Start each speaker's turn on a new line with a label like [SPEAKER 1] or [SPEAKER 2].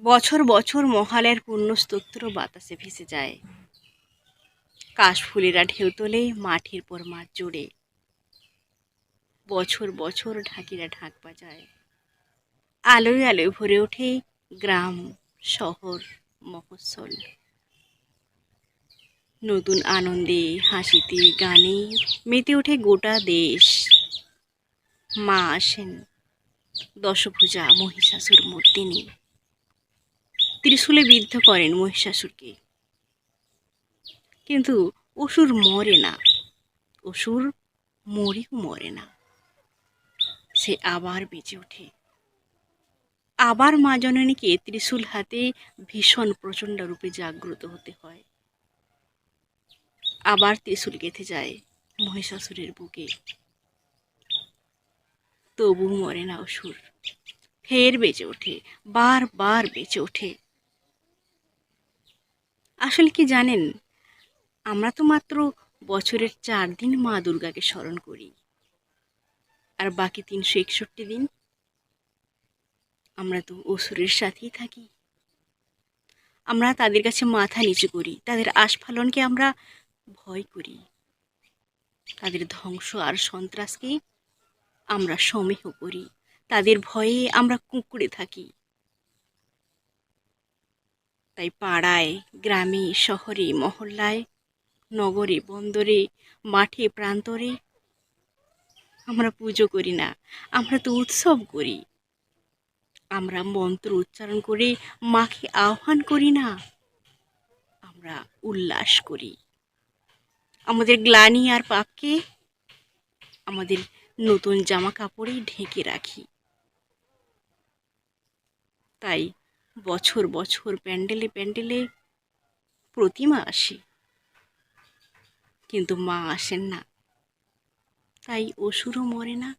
[SPEAKER 1] বছর বছর মহালয়ার পুণ্যস্তোত্র বাতাসে ভেসে যায়। কাশফুলেরা ঢেউ তোলে, মাঠের পর মাঠ জুড়ে বছর বছর ঢাকিরা ঢাক বাজায়। আলোয় আলোয় ভরে ওঠে গ্রাম, শহর, মফস্বল। নতুন আনন্দে, হাসিতে, গানে মেতে ওঠে গোটা দেশ। মা আসেন, দশভুজা মহিষাসুর মূর্তিনি ত্রিশূলে বিদ্ধ করেন মহিষাসুরকে। কিন্তু অসুর মরে না। অসুর মরেও মরে না। সে আবার বেঁচে ওঠে। আবার মা জননীকে ত্রিশূল হাতে ভীষণ প্রচণ্ড রূপে জাগ্রত হতে হয়। আবার ত্রিশূল গেঁথে যায় মহিষাসুরের বুকে। তবু মরে না অসুর। ফের বেঁচে ওঠে, বারবার বেঁচে ওঠে। আসলে কি জানেন? আমরা তো মাত্র বছরের চার দিন মা দুর্গাকে স্মরণ করি। আর বাকি তিনশো একষট্টি দিন আমরা তো অসুরের সাথেই থাকি। আমরা তাদের কাছে মাথা নিচু করি, তাদের আস্ফালনকে আমরা ভয় করি। তাদের ধ্বংস আর সন্ত্রাসকে আমরা সমীহ করি, তাদের ভয়ে আমরা কুঁকড়ে থাকি। তাই পাড়ায়, গ্রামে, শহরে, মহল্লায়, নগরে, বন্দরে, মাঠে, প্রান্তরে আমরা পুজো করি না, আমরা তো উৎসব করি। আমরা মন্ত্র উচ্চারণ করে মাকে আহ্বান করি না, আমরা উল্লাস করি। আমাদের গ্লানি আর পাপকে আমাদের নতুন জামা কাপড়ে ঢেকে রাখি। তাই বছর বছর প্যান্ডেলে প্যান্ডেলে প্রতিমা আসে। কিন্তু মা আসেন না। তাই অসুরও মরে না।